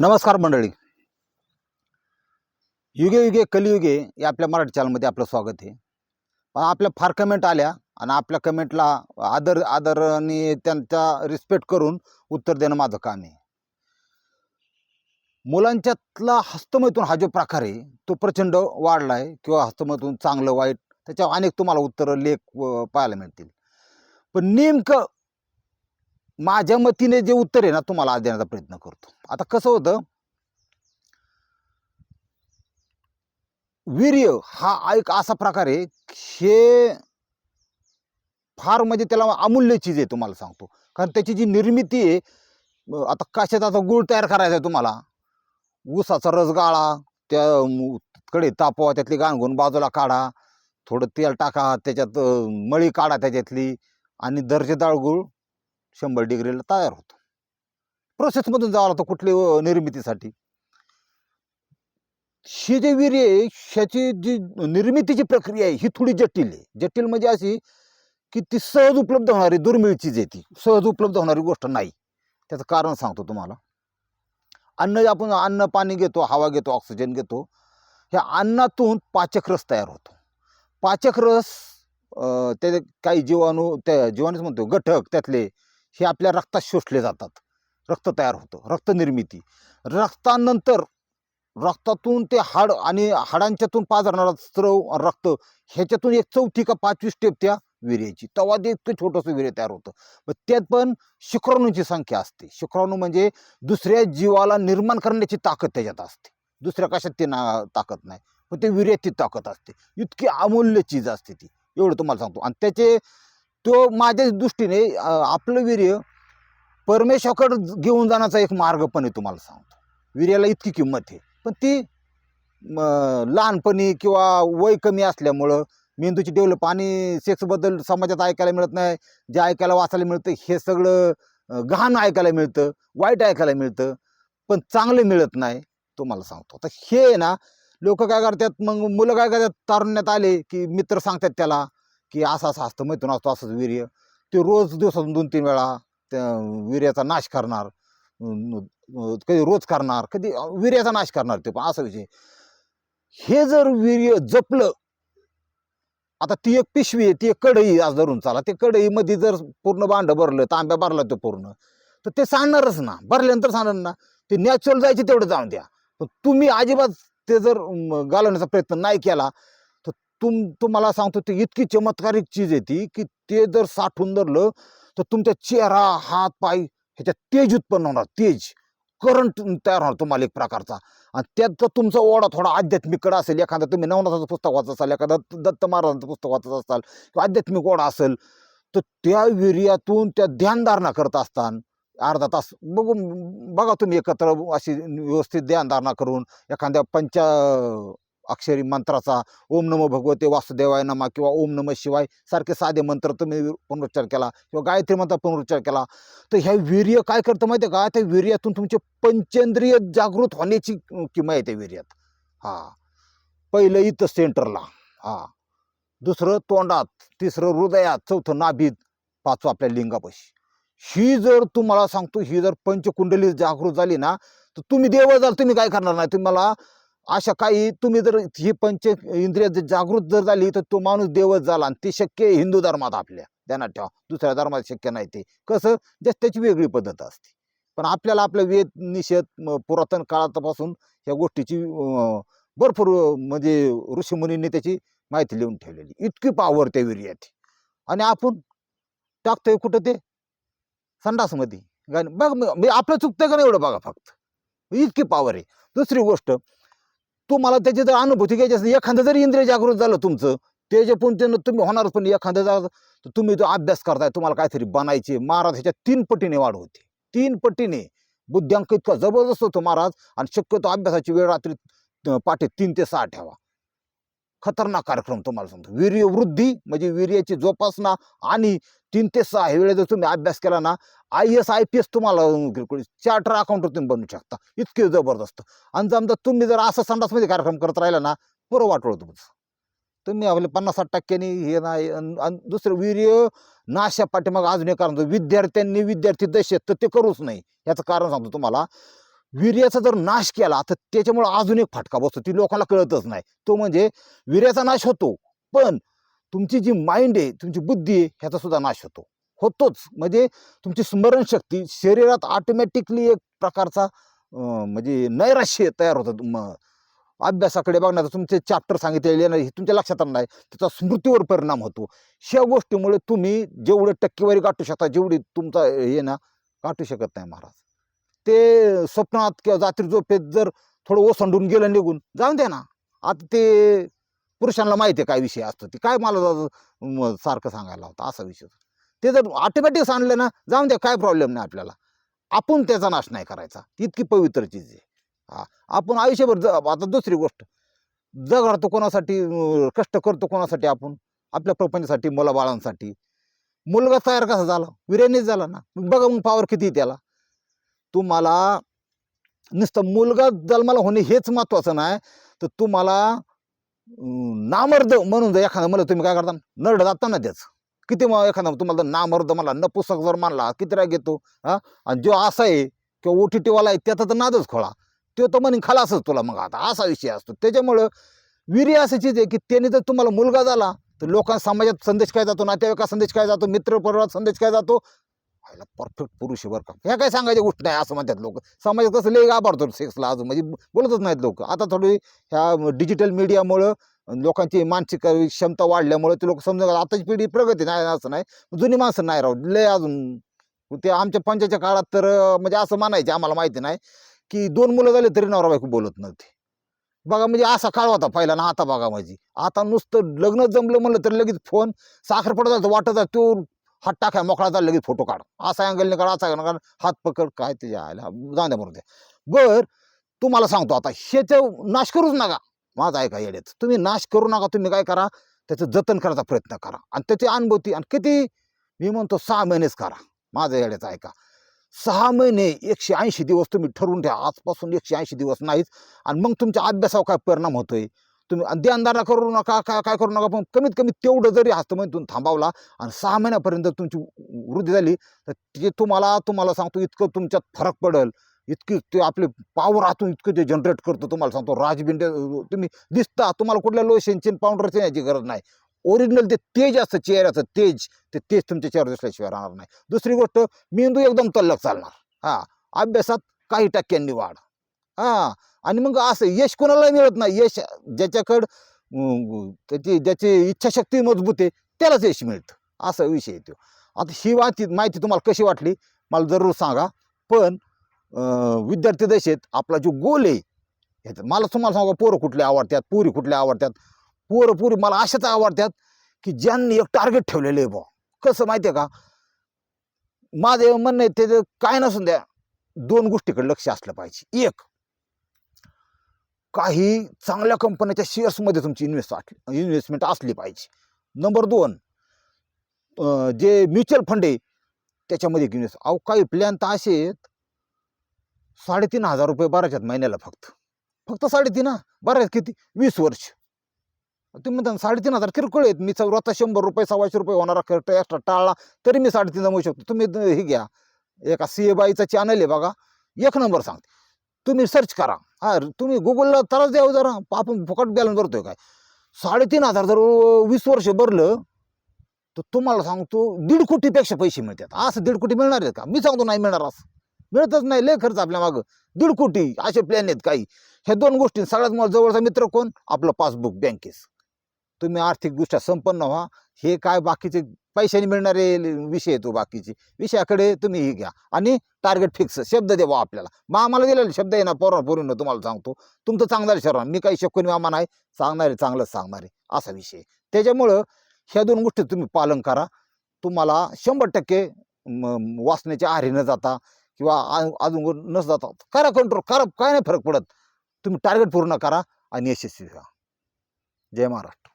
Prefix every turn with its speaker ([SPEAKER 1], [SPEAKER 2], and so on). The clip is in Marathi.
[SPEAKER 1] नमस्कार मंडळी. युगे युगे कलियुगे या आपल्या मराठी चॅनलमध्ये आपलं स्वागत आहे. पण आपल्या फार कमेंट आल्या आणि आपल्या कमेंटला आदर आदराने त्यांचा रिस्पेक्ट करून उत्तर देणं माझं काम आहे. मुलांच्यातला हस्तमैथून हा जो प्रकार आहे तो प्रचंड वाढला आहे किंवा हस्तमैथून चांगलं वाईट त्याच्यावर अनेक तुम्हाला उत्तरं लेख पाहायला मिळतील. पण नेमकं माझ्या मतीने जे उत्तर आहे ना तुम्हाला आज देण्याचा प्रयत्न करतो. आता कसं होतं? वीर्य हा एक असा प्रकार आहे हे फार म्हणजे त्याला अमूल्य चीज आहे तुम्हाला सांगतो. कारण त्याची जी निर्मिती आहे आता कशाचा गुळ तयार करायचा आहे तुम्हाला? ऊसाचा रस गाळा त्या कडे तापवा त्यातली गाणगुण बाजूला काढा थोडं तेल टाका त्याच्यात मळी काढा त्याच्यातली आणि दर्जेदार गुळ शंभर डिग्रीला तयार होतो. प्रोसेसमधून जावं लागतं कुठली निर्मितीसाठी. ही जे वीर्य आहे ह्याची जी निर्मितीची प्रक्रिया आहे ही थोडी जटिल आहे. जटिल म्हणजे अशी की ती सहज उपलब्ध होणारी दुर्मिळ चीज आहे ती. सहज उपलब्ध होणारी गोष्ट नाही. त्याचं कारण सांगतो तुम्हाला. अन्न जे आपण अन्न पाणी घेतो हवा घेतो ऑक्सिजन घेतो. ह्या अन्नातून पाचक रस तयार होतो. पाचक रस ते काही जीवाणू त्या जीवाणूच म्हणतो घटक त्यातले हे आपल्या रक्तात शोषले जातात. रक्त तयार होतं. रक्तनिर्मिती रक्तानंतर रक्तातून ते हाड आणि हाडांच्यातून पाजरणारा स्त्रव रक्त ह्याच्यातून एक चौथी का पाचवी स्टेप त्या विर्याची. तेव्हा ते इतकं छोटंसं वीर्य तयार होतं. मग त्यात पण शुक्राणूंची संख्या असते. शुक्राणू म्हणजे दुसऱ्या जीवाला निर्माण करण्याची ताकद त्याच्यात असते. दुसऱ्या कशात ती ना ताकद नाही. पण ते वीर्यात ती ताकद असते. इतकी अमूल्य चीज असते ती. एवढं तुम्हाला सांगतो. आणि त्याचे तो माझ्या दृष्टीने आपलं वीर्य परमेश्वराकडे घेऊन जाण्याचा एक मार्ग पण आहे तुम्हाला सांगतो. वीर्याला इतकी किंमत आहे. पण ती लहानपणी किंवा वय कमी असल्यामुळं मेंदूची डेव्हलप आणि सेक्सबद्दल समाजात ऐकायला मिळत नाही जे ऐकायला वाचायला मिळतं हे सगळं गहाण ऐकायला मिळतं वाईट ऐकायला मिळतं पण चांगलं मिळत नाही तुम्हाला सांगतो. आता हे आहे ना लोक काय करतात मग मुलं काय करतात तारुण्यात आले की मित्र सांगतात त्याला की असं असं असतं मैथून असतो असंच वीर्य ते रोज दिवसातून दोन तीन वेळा त्या वीर्याचा नाश करणार कधी रोज करणार कधी वीर्याचा नाश करणार ते पण असा विषय. हे जर वीर्य जपलं आता ती एक पिशवी आहे ती एक कढई आज धरून चाला. ते कढईमध्ये जर पूर्ण भांड भरलं तांब्या भरला तो पूर्ण तर ते सांगणारच ना. भरल्यानंतर सांगणार ना. ते नॅचरल जायचे तेवढं जाऊन द्या. पण तुम्ही अजिबात ते जर घालवण्याचा प्रयत्न नाही केला तुम तुम्हाला सांगतो ते इतकी चमत्कारिक चीज आहे ती की ते जर साठवून धरलं तर तुमचा चेहरा हात पाय ह्याच्यात तेज उत्पन्न होणार तेज. करंट तयार होणार तुम्हाला एक प्रकारचा. आणि त्यात जर तुमचा ओढा थोडा आध्यात्मिककडे असेल एखादा तुम्ही नवनाथाचं पुस्तक वाचत असाल एखादा दत्त महाराजांचं पुस्तक वाचत असाल किंवा आध्यात्मिक ओढा असेल तर त्या विर्यातून त्या ध्यानधारणा करत असताना अर्धा तास बघू बघा तुम्ही एकत्र अशी व्यवस्थित ध्यानधारणा करून एखाद्या पंचा अक्षरी मंत्राचा ओम नमो भगवते वासुदेवाय नमा किंवा ओम नम शिवाय सारखे साधे मंत्र तुम्ही पुनरुच्चार केला किंवा गायत्री मंत्र पुनरुच्चार केला. तर ह्या वीर्य काय करतं माहिती आहे का? त्या वीर्यातून तुमचे पंचेंद्रिय जागृत होण्याची किंमत आहे त्या वीर्यात. हा. पहिलं इथं सेंटरला हा. दुसरं तोंडात. तिसरं हृदयात. चौथं नाभीत. पाचवं आपल्या लिंगापाशी. ही जर तुम्हाला सांगतो ही जर पंचकुंडली जागृत झाली ना तर तुम्ही देव जाल तुम्ही काय करणार नाही? तुम्हाला अशा काही तुम्ही जर ही पंच इंद्रिय जर जागृत जर झाली तर तो माणूस देवच झाला आणि ते शक्य आहे हिंदू धर्मात आपल्या. ध्यानात ठेवा. दुसऱ्या धर्मात शक्य नाही ते. कसं? जस त्याची वेगळी पद्धत असते. पण आपल्याला आपलं वेद निषेध पुरातन काळापासून ह्या गोष्टीची भरपूर म्हणजे ऋषीमुनींनी त्याची माहिती लिहून ठेवलेली. इतकी पावर त्या विर्यात आणि आपण टाकतोय कुठं ते? संडासमध्ये. गाणी बघ म- आपलं चुकतं का नाही एवढं बघा फक्त. इतकी पावर आहे. दुसरी गोष्ट तुम्हाला त्याची जर अनुभूती घ्यायची असेल एखादं जरी इंद्रिय जागृत झालं तुमचं ते जे पण तुम्ही होणारच पण एखादं जर तर तुम्ही जो अभ्यास करताय तुम्हाला काहीतरी बनायचे. महाराज ह्याच्या तीन पटीने वाढ होते. तीन पटीने. बुद्ध्यांक इतका जबरदस्त होतो महाराज आणि शक्यतो अभ्यासाची वेळ रात्री पाठे तीन ते सहा ठेवा. खतरनाक कार्यक्रम तुम्हाला सांगतो. वीर्यवृद्धी म्हणजे वीर्याची जोपासना आणि तीन ते सहा हे वेळेत जर तुम्ही अभ्यास केला ना I S I P S तुम्हाला चार्टर अकाउंट तुम्ही बनवू शकता. इतके जबरदस्त. आणि समजा तुम्ही जर असं संडासमध्ये कार्यक्रम करत राहिला ना बरं वाटलं तुमचं. तुम्ही आपले पन्नास साठ टक्क्यांनी हे नाही अन- दुसरं वीर्य नाशा पाठीमाग अजून एक कारण विद्यार्थ्यांनी विद्यार्थी दशेत तर ते करूच नाही. याचं कारण सांगतो तुम्हाला. वीर्याचा जर नाश केला तर त्याच्यामुळे अजून एक फटका बसतो. ती लोकांना कळतच नाही. तो म्हणजे वीर्याचा नाश होतो. पण तुमची जी माइंड आहे तुमची बुद्धी आहे ह्याचा सुद्धा नाश होतो. होतोच. म्हणजे तुमची स्मरणशक्ती शरीरात ऑटोमॅटिकली एक प्रकारचा म्हणजे नैराश्य तयार होतं. तुम अभ्यासाकडे बघण्याचं तुमचे चॅप्टर सांगितलेले नाही हे तुमच्या लक्षात नाही त्याचा स्मृतीवर परिणाम होतो. ह्या गोष्टीमुळे तुम्ही जेवढे टक्केवारी गाठू शकता जेवढी तुमचा हे ना गाठू शकत नाही महाराज. ते स्वप्नात किंवा जात्री झोपेत जर थोडं ओसंडून गेलं निघून जाऊन द्या ना. आता ते पुरुषांना माहिती आहे काय विषय असतो. ते काय मला सारखं सांगायला होतं असा विषय ते जर ऑटोमॅटिक सांडलं ना जाऊन द्या काय प्रॉब्लेम नाही आपल्याला. आपण त्याचा नाश नाही करायचा. इतकी पवित्र चीज आहे. हा आपण आयुष्यभर ज आता दुसरी गोष्ट. जग कोणासाठी कष्ट करतो कोणासाठी आपण? आपल्या प्रपंचासाठी मुलाबाळांसाठी मुलगा तयार कसा झाला? विर्याणीच झाला ना. बघा मग पावर किती त्याला. तुम्हाला नुसतं मुलगा जन्माला होणे हेच महत्वाचं नाही. तर तुम्हाला नामर्द म्हणून जर एखादा मला तुम्ही काय करता? नरड जाता ना किती मग एखादा तुम्हाला नामर्द मला नपुसक जर मानला किती राग येतो? हा? आणि जो असा आहे किंवा ओ टी टीवाला आहे त्याचा तर नादच खोळा. तो तर म्हणे खालासच तुला मग आता. असा विषय असतो. त्याच्यामुळं वीर्य असं चीज आहे की त्याने जर तुम्हाला मुलगा झाला तर लोकांना समाजात संदेश काय जातो? नातेवाईका संदेश काय जातो? मित्र परिवारात संदेश काय जातो? व्हायला परफेक्ट पुरुष बरं का. ह्या काय सांगायची गोष्ट नाही असं म्हणतात लोक. समाजात कसं लई घाबरतो सेक्सला अजून. म्हणजे बोलतच नाहीत लोक. आता थोडी ह्या डिजिटल मीडियामुळं लोकांची मानसिक क्षमता वाढल्यामुळे ते लोक समजा आताची पिढी प्रगती नाही असं नाही. जुनी माणसं नाही राहू लय अजून. ते आमच्या पंचाच्या काळात तर म्हणजे असं मानायचे आम्हाला माहिती नाही की दोन मुलं झाले तरी नवरा बायको बोलत नव्हते. बघा म्हणजे असा काळ होता पहिला ना आता बघा माझी. आता नुसतं लग्न जमलं म्हणलं तर लगेच फोन साखरपडा झाला वाटत जा तो हात टाकाय मोकळा झाला लगेच फोटो काढ. असा अँगलने काढ असा angle काढ हात पकड काय ते जायला जाऊ द्या बरं बर तुम्हाला सांगतो आता ह्याचं नाश करूच नका. माझा ऐका येड्यात तुम्ही नाश करू नका तुम्ही काय करा त्याचं जतन करायचा प्रयत्न करा आणि त्याची अनुभूती आणि किती मी म्हणतो सहा महिनेच करा. माझं येड्याचं ऐका. सहा महिने एकशे ऐंशी दिवस तुम्ही ठरवून ठेवा. आजपासून एकशे ऐंशी दिवस नाहीच आणि मग तुमच्या अभ्यासावर काय परिणाम होतोय? तुम्ही आणि ध्यानदारा करू नका काय काय करू नका पण कमीत कमी तेवढं जरी हस्तमधून थांबावला आणि सहा महिन्यापर्यंत तुमची वृद्धी झाली तर ते तुम्हाला तुम्हाला सांगतो इतकं तुमच्यात फरक पडेल. इतकी ते आपले पावर आतून इतकं ते जनरेट करतो तुम्हाला सांगतो. राजबिंड तुम्ही दिसता तुम्हाला कुठल्या लोशनची पावडरची याची गरज नाही. ओरिजिनल ते तेज असतं चेहऱ्याचं तेज ते तेज तुमच्या चेहऱ्यावर दिसल्याशिवाय राहणार नाही. दुसरी गोष्ट मेंदू एकदम तल्लक चालणार. हा अभ्यासात काही टक्क्यांनी वाढ. हा आणि मग असं यश कोणाला मिळत नाही. यश ज्याच्याकडं त्याची ज्याची इच्छाशक्ती मजबूत आहे त्यालाच यश मिळतं. असा विषय आहे तो. आता ही माहिती माहिती तुम्हाला कशी वाटली मला जरूर सांगा. पण विद्यार्थी दशेत आपला जो गोल आहे ह्याच्यात मला तुम्हाला सांगा पोरं कुठले आवडतात पुरी कुठल्या आवडतात? पोरं पुरी मला अशाच आवडतात की ज्यांनी एक टार्गेट ठेवलेलं आहे बुवा. कसं माहिती आहे का? माझं म्हणणं आहे त्याचं काय नसून द्या दोन गोष्टीकडे लक्ष असलं पाहिजे. एक काही चांगल्या कंपन्याच्या शेअर्समध्ये तुमची इन्व्हेस्ट इन्व्हेस्टमेंट असली पाहिजे. नंबर दोन जे म्युच्युअल फंड आहे त्याच्यामध्ये इन्व्हेस्ट अहो काही प्लॅन तर असे आहेत साडेतीन हजार रुपये भरायच्यात महिन्याला फक्त. फक्त साडेतीन हा? भरायचं किती? वीस वर्ष. तुम्ही म्हणता साडेतीन हजार किरकोळ आहेत. मी चौऱ्याहत्तर शंभर रुपये सव्वाशे रुपये होणारा खर्च एक्स्ट्रा टाळला तरी मी साडेतीन जमवू शकतो. तुम्ही हे घ्या. एका सी ए बाईचा चॅनल आहे बघा. एक नंबर सांगते. तुम्ही सर्च करा. हा तुम्ही गुगलला त्रास द्यावं जरा. आपण फुकट बॅलन्स भरतोय काय? साडेतीन हजार जर वीस वर्ष भरलं तर तुम्हाला सांगतो दीड कोटीपेक्षा पैसे मिळतात. असं दीड कोटी मिळणार आहेत का? मी सांगतो नाही मिळणार असं. मिळतच नाही लय खर्च आपल्या मागं. दीड कोटी असे प्लॅन आहेत काही. ह्या दोन गोष्टी सगळ्यात मला जवळचा मित्र कोण? आपलं पासबुक बँकेस. तुम्ही आर्थिकदृष्ट्या संपन्न व्हा. हे काय बाकीचे पैशाने मिळणारे विषय तो हो बाकीचे. विषयाकडे तुम्ही हे घ्या. आणि टार्गेट फिक्स शब्द द्यावा आपल्याला. मग आम्हाला दिलेले शब्द आहे ना पोरा पोरीनं तुम्हाला सांगतो. तुमचं चांगलं शरण मी काही शकुनी मामा नाही. सांगणारे चांगलंच सांगणारे. असा विषय त्याच्यामुळं ह्या दोन गोष्टी तुम्ही पालन करा. तुम्हाला शंभर टक्के वाचण्याच्या आहारी न जाता किंवा अजून नस जाता करा कंट्रोल करा काय नाही फरक पडत. तुम्ही टार्गेट पूर्ण करा आणि यशस्वी व्हा. जय महाराष्ट्र.